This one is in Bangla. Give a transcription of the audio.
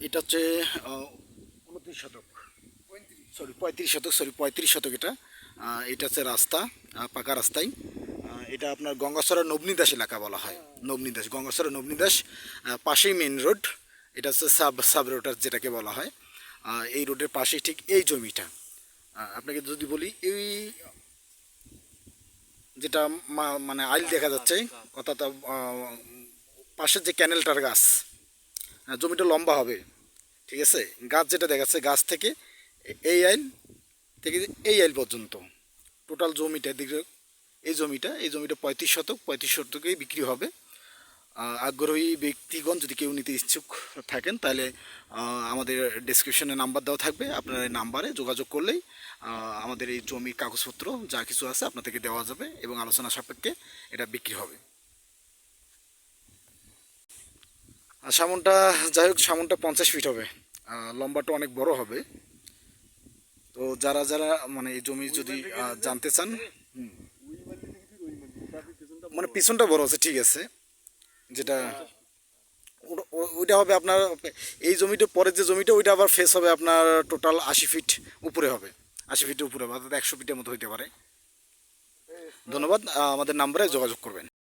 এটা হচ্ছে উনত্রিশ শতক। পঁয়ত্রিশ। সরি পঁয়ত্রিশ শতক সরি পঁয়ত্রিশ শতক এটা। এটা হচ্ছে রাস্তা পাকা রাস্তায়। আহ, এটা আপনার গঙ্গাসরা নবনীদাস এলাকা বলা হয়। নবনীদাস গঙ্গাসরা নবনীদাস পাশেই মেন রোড এটা হচ্ছে সাব সাব রোডার যেটাকে বলা হয়। এই রোডের পাশেই ঠিক এই জমিটা। আপনাকে যদি বলি এই যেটা মানে আইল দেখা যাচ্ছে অর্থাৎ পাশের যে ক্যানেলটার গাছ জমিটা লম্বা হবে, ঠিক আছে? গাছ যেটা দেখাচ্ছে, গাছ থেকে এই আইল থেকে এই আইল পর্যন্ত। টোটাল জমিটা দিকে এই জমিটা এই জমিটা পঁয়ত্রিশ শতক, পঁয়ত্রিশ শতকেই বিক্রি হবে। আগ্রহী ব্যক্তিগণ যদি কেউ নিতে ইচ্ছুক থাকেন, তাহলে আমাদের ডিসক্রিপশনে নাম্বার দেওয়া থাকবে। আপনার এই নাম্বারে যোগাযোগ করলেই আমাদের এই জমির কাগজপত্র যা কিছু আছে আপনাদেরকে দেওয়া যাবে এবং আলোচনা সাপেক্ষে এটা বিক্রি হবে। সামনটা, যাই হোক, সামনটা পঞ্চাশ ফিট হবে। লম্বাটা অনেক বড় হবে। তো যারা যারা মানে এই জমি যদি জানতে চান মানে পিছনটা বড় আছে, ঠিক আছে। যেটা ওইটা হবে আপনার, এই জমিটা, পরের যে জমিটা, ওইটা আবার ফেস হবে আপনার টোটাল আশি ফিট উপরে হবে। আশি ফিটের উপরে হবে, অর্থাৎ একশো ফিটের মতো হইতে পারে। ধন্যবাদ আমাদের নাম্বারে যোগাযোগ করবেন।